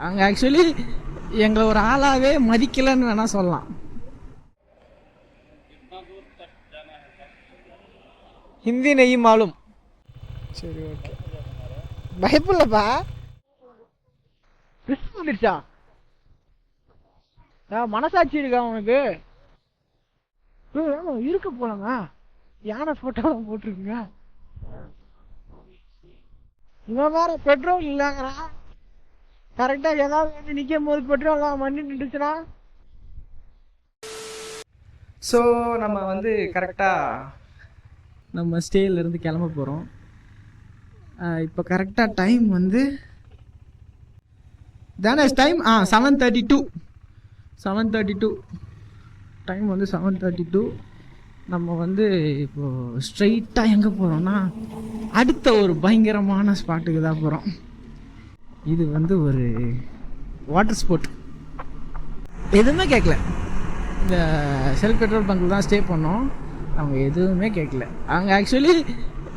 அவங்க ஆக்சுவலி எங்களை ஒரு ஆளாவே மதிக்கலன்னு வேணா சொல்லலாம். ஹிந்தி நெய்யும் மாலும் சரி ஓகே பயப்படலப்பா ரிஸ்க் வந்துடுச்சா ஆ, மனசாட்சி இருக்கா உனக்கு? ஏய், ஆமா, இருக்க போலாங்க. யானை போட்டோலாம் போட்டிருக்குங்க. இவன் வேற பெட்ரோல் இல்லைங்கிறான். கரெக்டாக ஏதாவது வந்து நிற்கும் போது பெட்ரோல் மண்ணி நின்றுச்சுன்னா ஸோ நம்ம வந்து கரெக்டாக நம்ம ஸ்டேலேருந்து கிளம்ப போகிறோம் இப்போ கரெக்டாக டைம் வந்து தானே time ah seven thirty to seven thirty to time வந்து செவன் தேர்ட்டி டூ நம்ம வந்து இப்போது ஸ்ட்ரைட்டாக எங்கே போகிறோம்னா அடுத்த ஒரு பயங்கரமான ஸ்பாட்டுக்கு தான் போகிறோம் இது வந்து ஒரு வாட்டர் ஸ்போர்ட் எதுவுமே கேட்கல இந்த செல் பெட்ரோல் பங்க்கில் தான் ஸ்டே பண்ணோம். அவங்க எதுவுமே கேட்கல அவங்க ஆக்சுவலி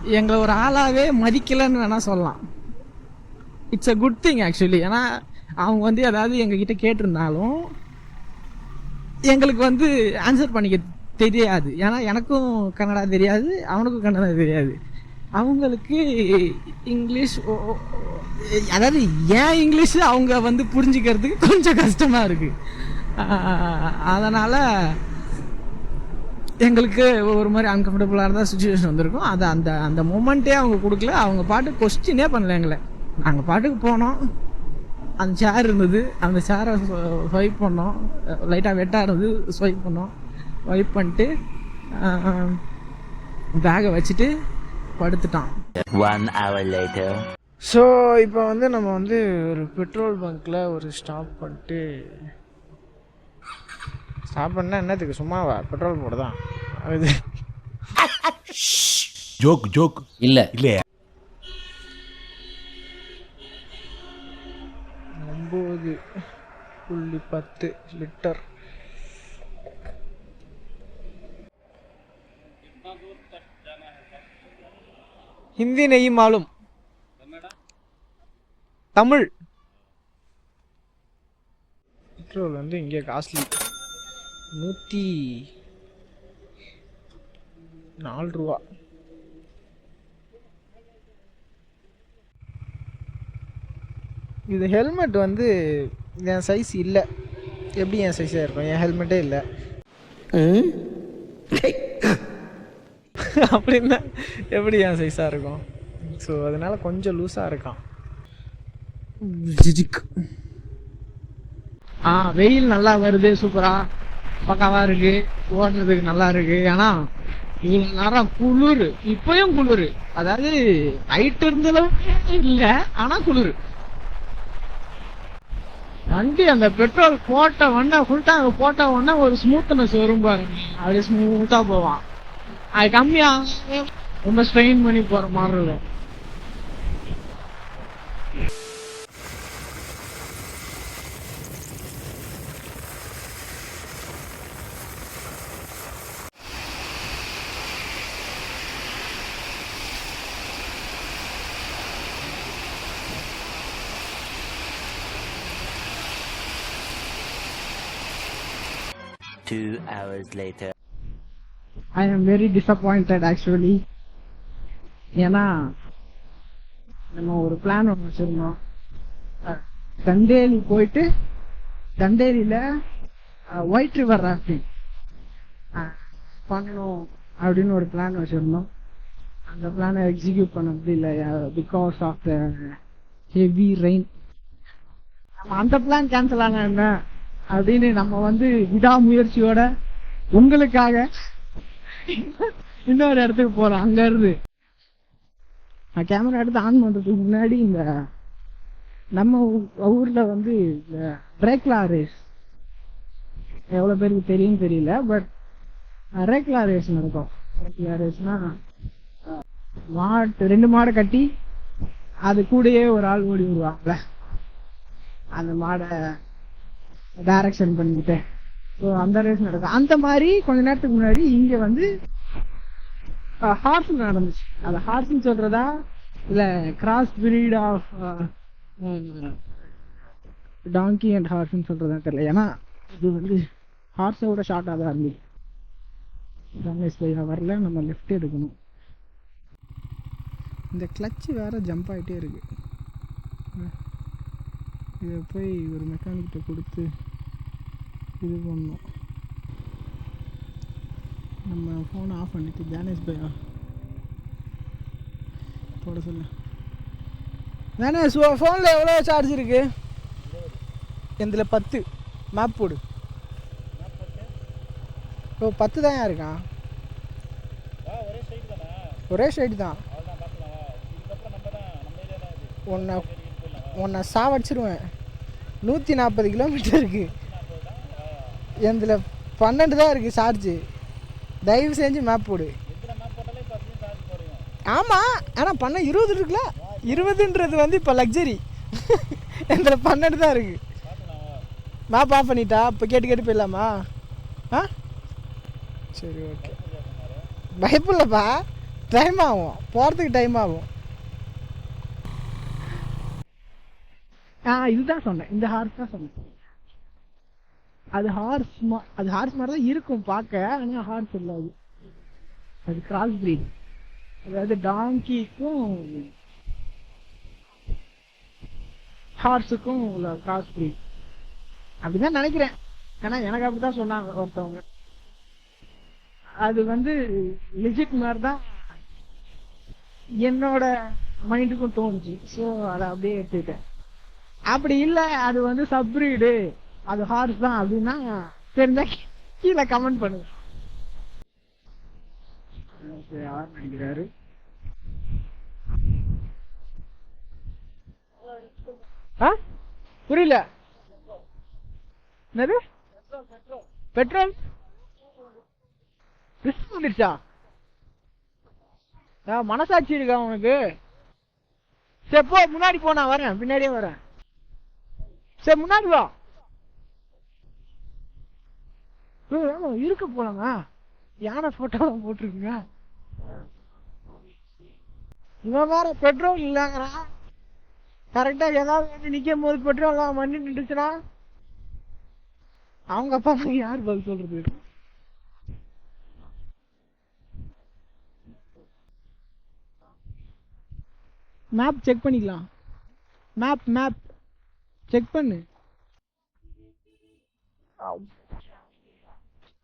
எங்களை ஒரு ஆளாகவே மதிக்கலைன்னு வேணால் சொல்லலாம். It's a good thing actually ஏன்னா அவங்க வந்து ஏதாவது எங்ககிட்ட கேட்டிருந்தாலும் எங்களுக்கு வந்து ஆன்சர் பண்ணிக்க தெரியாது. ஏன்னா எனக்கும் கன்னடா தெரியாது அவனுக்கும் கன்னடா தெரியாது. அவங்களுக்கு இங்கிலீஷ் ஓ- அதாவது ஏன் இங்கிலீஷ் அவங்க வந்து புரிஞ்சுக்கிறதுக்கு கொஞ்சம் கஷ்டமாக இருக்குது அதனால் எங்களுக்கு ஒரு மாதிரி அன்கம்ஃபர்டபுளாக இருந்தால் சுச்சுவேஷன் வந்திருக்கும். அது அந்த அந்த மூமெண்ட்டே அவங்க கொடுக்கல. அவங்க பாட்டு கொஸ்டினே பண்ணல எங்களை. நாங்கள் பாட்டுக்கு போனோம். அந்த சேர் இருந்தது. அந்த சேரை ஸ்வைப் பண்ணோம். லைட்டாக வெட்டாக இருந்தது. ஸ்வைப் பண்ணோம். ஸ்வைப் பண்ணிட்டு பேகை வச்சுட்டு படுத்துட்டான். ஸோ இப்போ வந்து நம்ம வந்து ஒரு பெட்ரோல் பங்க்கில் ஒரு ஸ்டாப் பண்ணிட்டு ஸ்டாப் பண்ணால் என்னத்துக்கு? சும்மாவா பெட்ரோல் போட தான் அது ஜோக் ஜோக் இல்ல. இல்லையா? ஒம்பது புள்ளி பத்து லிட்டர் ஹிந்தி நெய்யும் மாலும் தமிழ். பெட்ரோல் வந்து இங்கே காஸ்ட்லி. நூற்றி நாலு ரூபா. இது ஹெல்மெட் வந்து என் சைஸ் இல்லை. எப்படி என் சைஸாக இருக்கும்? என் ஹெல்மெட்டே இல்லை. அப்படின்னா எப்படி என் சைஸாக இருக்கும்? ஸோ அதனால கொஞ்சம் லூஸாக இருக்கான். ஜிஜிக். ஆ வெயில் நல்லா வருது சூப்பரா. பக்காவா இருக்கு. ஓடுறதுக்கு நல்லா இருக்கு. ஏன்னா இவ்வளவு நேரம் குளிர். இப்பயும் குளிர். அதாவது நைட் இருந்தளவுக்கு இல்ல ஆனா குளிர். வண்டி அந்த பெட்ரோல் போட்ட உடனே ஃபுல் டேங்க் போட்ட உடனே ஒரு ஸ்மூத்னஸ் வரும் பாருங்க அப்படியே ஸ்மூத்தா போவான். அது கம்மியா ரொம்ப ஸ்ட்ரெயின் பண்ணி போற மாதிரி இருக்கும். Two hours later. I am very disappointed actually ஏன்னா நம்ம ஒரு பிளான் ஒன்று வச்சிருந்தோம். அஹ், தண்டேலி போயிட்டு தண்டேலியில் ஒயிட் ரிவர் ராஃப்டிங் பண்ணணும் அப்படின்னு ஒரு பிளான் வச்சிருந்தோம். அந்த பிளானை எக்ஸிக்யூட் பண்ண முடியல because of the heavy rain நம்ம அந்த பிளான் கேன்சல் ஆனா என்ன? அப்படின்னு நம்ம வந்து விடாமுயற்சியோட உங்களுக்காக இன்னொரு இடத்துக்கு போறோம். அங்க இருந்து. நான் கேமரா எடுத்து ஆன் பண்றதுக்கு முன்னாடி இந்த நம்ம ஊர்ல வந்து இந்த ரேக்லா ரேஸ் எவ்வளவு பேருக்கு தெரியும் தெரியல பட் ரேக்லா ரேஸ் நடக்கும். ரேக்லா ரேஸ்னா மாட்டு ரெண்டு மாடை கட்டி அது கூடயே ஒரு ஆள் ஓடி விடுவாங்கல்ல அந்த மாடை டைரக்ஷன் பண்ணிக்கிட்டு ஸோ அந்த ரேஸ் நடக்கும் அந்த மாதிரி கொஞ்ச நேரத்துக்கு முன்னாடி இங்க வந்து ஹார்ஸ் நடந்துச்சு. அது ஹார்ஸ்னு சொல்றதா? இல்ல cross breed of donkey and ஹார்ஸ்னு சொல்றதா தெரியல. ஏன்னா இது வந்து ஹார்ஸை விட ஷார்ட்டாக தான் இருந்துச்சு ரமேஷ் பையா வரல. நம்ம லெஃப்ட் எடுக்கணும். இந்த கிளச்சு வேற ஜம்ப் ஆகிட்டே இருக்கு. இதை போய் ஒரு மெக்கானிக்கிட்ட கொடுத்து இது பண்ணணும். நம்ம ஃபோனை ஆஃப் பண்ணிட்டு தியானேஷ் பையா? போட சொல்லு. தியானேஷ் ஃபோனில் எவ்வளோ சார்ஜ் இருக்கு? இதில் பத்து. மேப் போடு. ஓ பத்து தான் இருக்கான் ஒரே சைடு தான்? உன்னை உன்னை சாவடிச்சிருவேன். நூற்றி நாற்பது கிலோமீட்டர் இருக்குது இதில் பன்னெண்டு தான் இருக்குது சார்ஜு தயவு செஞ்சு மேப் போடு. ஆமாம் ஆனால் பண்ண இருபது இருக்குல்ல? இருபதுன்றது வந்து இப்போ லக்ஸரி இதில் பன்னெண்டு தான் இருக்குது மேப் ஆஃப் பண்ணிட்டா இப்போ கேட்டு கேட்டு போயிடலாமா? ஆ? சரி ஓகே பயப்பில்லப்பா டைம் ஆகும். போகிறதுக்கு டைம் ஆகும். ஆஹ் இதுதான் சொன்னேன். இந்த ஹார்ஸ் தான் சொன்னேன். அது ஹார்ஸ் அது ஹார்ஸ் மாதிரி தான் இருக்கும் பார்க்க ஆனால் ஹார்ஸ் இல்லை அது. அது கிராஸ் பிரீட் அதாவது டாங்கிக்கும் ஹார்ஸுக்கும் உள்ள கிராஸ் பிரீட் அப்படிதான் நினைக்கிறேன். ஏன்னா எனக்கு அப்படிதான் சொன்னாங்க ஒருத்தவங்க. அது வந்து லிஜிட் மாதிரி தான் என்னோட மைண்டுக்கும் தோணுச்சு. ஸோ அதை அப்படியே எடுத்துக்கிட்டேன். அப்படி இல்லை அது வந்து சப்ரீடு அது ஹார்ஸ் தான் அப்படின்னா தெரிஞ்சா கீழே கமெண்ட் பண்ணுங்க. யார் நினைக்கிறாரு? புரியல. என்னது? பெட்ரோல்? ரிஸ்க் வந்துருச்சா மனசாட்சி இருக்கா உனக்கு? சரி போ முன்னாடி போ நான் வரேன். பின்னாடியே வரேன். சரி முன்னாடி வா. இருக்க போலங்க யானை போட்டோ போட்டிருக்குங்க. இவன் வேற பெட்ரோல் இல்லைங்கிறான் கரெக்டா ஏதாவது வந்து நிக்கும் போது பெட்ரோல் எல்லாம் வண்டி நின்றுச்சுன்னா? அவங்க அப்பா அம்மா யார் பதில் சொல்றது? மேப் செக் பண்ணிக்கலாம். மேப் மேப் செக் பண்ணு.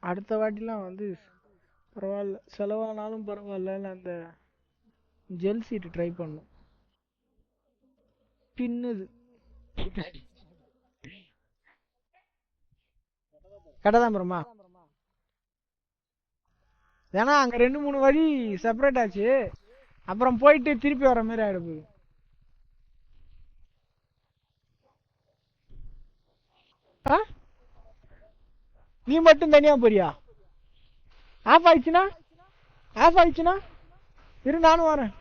அடுத்த வாட்டிலாம் வந்து பரவாயில்ல செலவானாலும் பரவாயில்ல அந்த ஜெல் சீட்டு ட்ரை பண்ணும் பின்னுது. கடதாம்பரமா ஏன்னா அங்க ரெண்டு மூணு வழி செப்பரேட் ஆச்சு. அப்புறம் போயிட்டு திருப்பி வர மாதிரி ஆயிடுது. ஆ? நீ மட்டும் தனியா போறியா? ஆஃப் ஆயிடுச்சுன்னா? ஆஃப் ஆயிடுச்சுன்னா? இரு நானும் வரேன்.